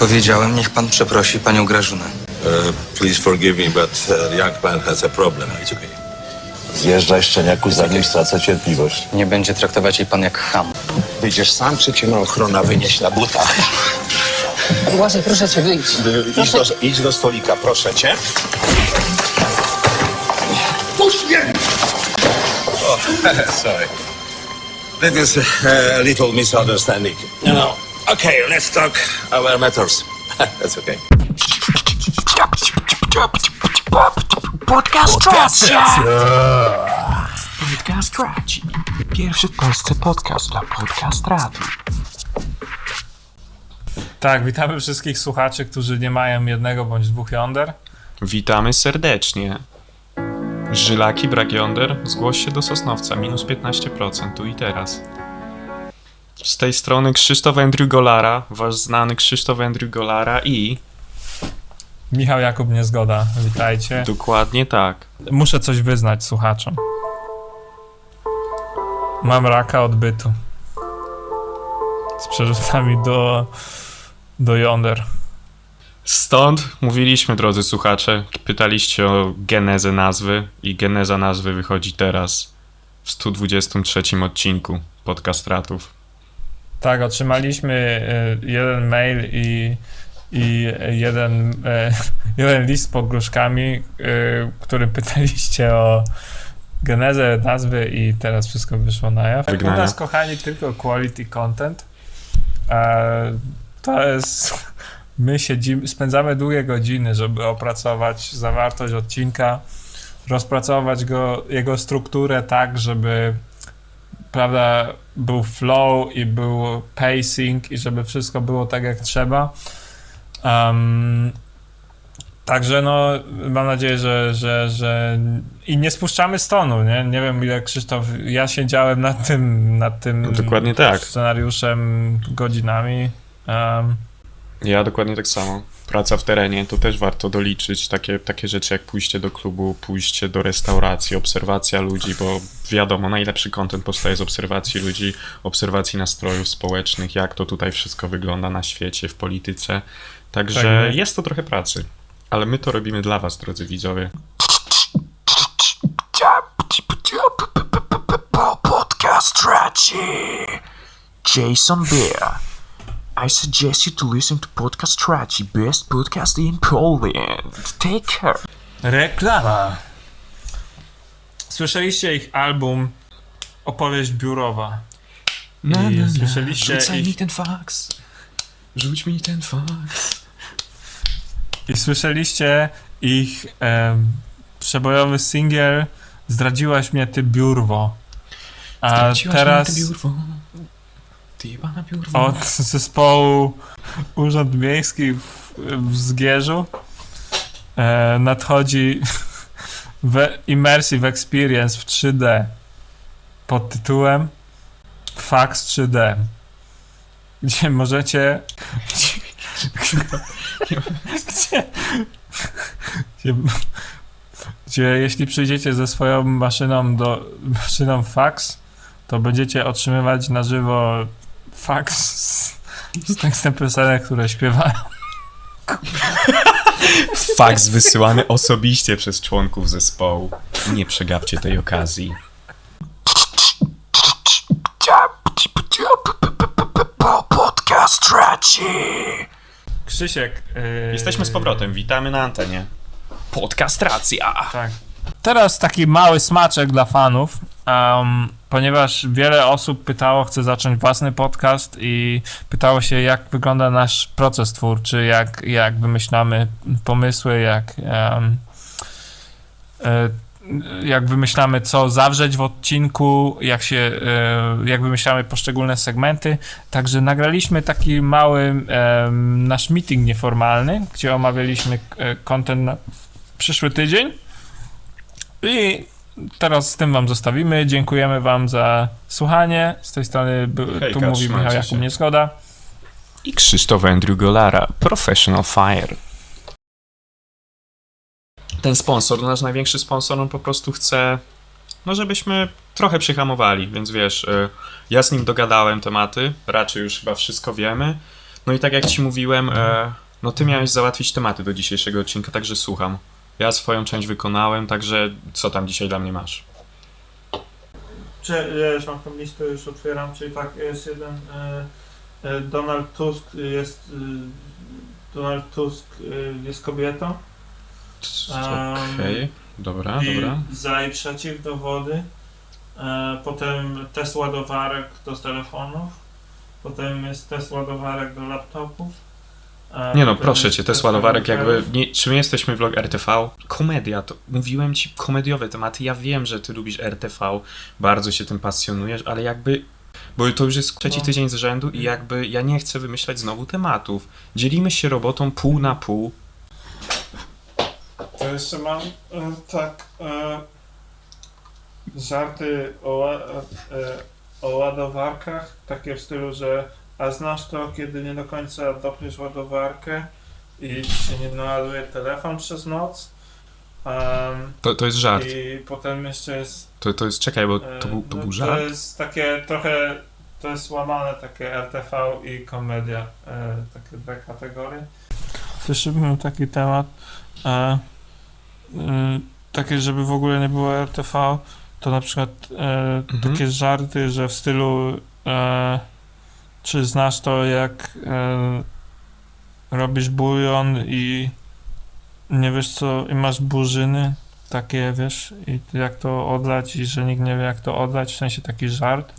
Powiedziałem, niech pan przeprosi panią Grażynę. Uh, please forgive me, but uh, the young man has a problem. It's okay. Zjeżdżaj szczeniaku, zanim stracę cierpliwość. Nie będzie traktować jej pan jak ham. Wyjdziesz sam, czy cię ma ochrona wynieść na butach? Błażej, proszę cię, wyjdź. Idź do, idź do stolika, proszę cię. Puść mnie! Sorry. That is a little misunderstanding. You know. Okay, let's talk our matters. That's okay. Podcast Tracia! Podcast Traci. Pierwszy w Polsce podcast dla podcast rady. Tak, witamy wszystkich słuchaczy, którzy nie mają jednego bądź dwóch jąder. Witamy serdecznie. Żylaki, brak jąder, zgłoś się do Sosnowca, minus 15%, tu i teraz. Z tej strony Krzysztof Andrew Golara, wasz znany Krzysztof Andrew Golara i... Michał Jakub Niezgoda, witajcie. Dokładnie tak. Muszę coś wyznać słuchaczom. Mam raka odbytu. Z przerzutami do, do jąder. Stąd mówiliśmy, drodzy słuchacze, pytaliście o genezę nazwy i geneza nazwy wychodzi teraz w 123 odcinku podcastratów. Tak, otrzymaliśmy e, jeden mail i, i jeden, e, jeden list z pogróżkami, e, którym pytaliście o genezę nazwy i teraz wszystko wyszło na jaw. U nas, kochani, tylko quality content. To jest... My siedzimy, spędzamy długie godziny, żeby opracować zawartość odcinka, rozpracować go, jego strukturę tak, żeby prawda, był flow i był pacing i żeby wszystko było tak jak trzeba. Um, także no, mam nadzieję, że, że, że i nie spuszczamy stonu, nie? Nie wiem ile Krzysztof, ja siedziałem nad tym, nad tym No, dokładnie tak. scenariuszem godzinami. Um, Ja dokładnie tak samo. Praca w terenie to też warto doliczyć. Takie, takie rzeczy jak pójście do klubu, pójście do restauracji, obserwacja ludzi, bo wiadomo, najlepszy content powstaje z obserwacji ludzi, obserwacji nastrojów społecznych, jak to tutaj wszystko wygląda na świecie, w polityce. Także Tak, jest to trochę pracy. Ale my to robimy dla Was, drodzy widzowie. Podcast Traci. Jason Bear. I suggest you to listen to Podcast Traci, best podcast in Poland. Take care. Reklama. Słyszeliście ich album Opowieść biurowa. I słyszeliście Rzucaj mi ich, ten faks. Rzuć mi ten faks. i słyszeliście ich przebojowy singiel Zdradziłaś mnie ty biurwo. A teraz Ty od zespołu Urząd Miejski w, w Zgierzu e, nadchodzi we, Immersive Experience w 3D pod tytułem Fax 3D gdzie możecie gdzie, gdzie, gdzie jeśli przyjdziecie ze swoją maszyną do maszyną fax to będziecie otrzymywać na żywo fax z, z tekstem piosenek, które śpiewają. Faks wysyłany osobiście przez członków zespołu. Nie przegapcie tej okazji. Podcast Traci. Krzysiek. Yy, Jesteśmy z powrotem, witamy na antenie. Podcastracja. Tak. Teraz taki mały smaczek dla fanów, em, ponieważ wiele osób pytało, chce zacząć własny podcast i pytało się, jak wygląda nasz proces twórczy, jak, jak wymyślamy pomysły, jak, e, jak wymyślamy, co zawrzeć w odcinku, jak się, e, jak wymyślamy poszczególne segmenty. Także nagraliśmy taki mały em, nasz meeting nieformalny, gdzie omawialiśmy e, content na przyszły tydzień. I teraz z tym wam zostawimy. Dziękujemy wam za słuchanie. Z tej strony by, Hejka, tu mówi Michał Jakub się. Niezgoda. I Krzysztof Andrew Golara, Professional Fire. Ten sponsor, nasz największy sponsor, on po prostu chce, no żebyśmy trochę przyhamowali, więc wiesz, y, ja z nim dogadałem tematy, raczej już chyba wszystko wiemy, No i tak jak ci mówiłem, e, no ty miałeś załatwić tematy do dzisiejszego odcinka, także słucham. Ja swoją część wykonałem, także co tam dzisiaj dla mnie masz? Czy mam tą listę, już otwieram, czyli tak, jest jeden e, e, Donald Tusk jest e, Donald Tusk e, jest kobietą Okej, dobra, i dobra. za i przeciw dowody e, potem test ładowarek do telefonów potem jest test ładowarek do laptopów Nie no, proszę jest cię, test te ładowarek jakby, nie, czy my jesteśmy vlog RTV? Komedia, to mówiłem ci komediowe tematy, ja wiem, że ty lubisz RTV, bardzo się tym pasjonujesz, ale jakby, bo to już jest trzeci tydzień z rzędu i jakby ja nie chcę wymyślać znowu tematów. Dzielimy się robotą pół na pół, To jeszcze mam e, tak e, żarty o, e, o ładowarkach, takie w stylu, że a znasz to, kiedy nie do końca dopniesz ładowarkę i ci się nie naładuje telefon przez noc. Em, to, to jest żart, I potem jeszcze jest. to, to jest, czekaj, bo e, to był, to no, był To żart? jest takie trochę. To jest łamane takie RTV i komedia, e, takie dwie kategorie. Bym miał taki temat, e, e, takie, żeby w ogóle nie było RTV, to na przykład e, Mhm. takie żarty, że w stylu e, czy znasz to, jak e, robisz bulion i nie wiesz co, i masz burzyny, takie wiesz, i jak to odlać i że nikt nie wie jak to odlać, w sensie taki żart.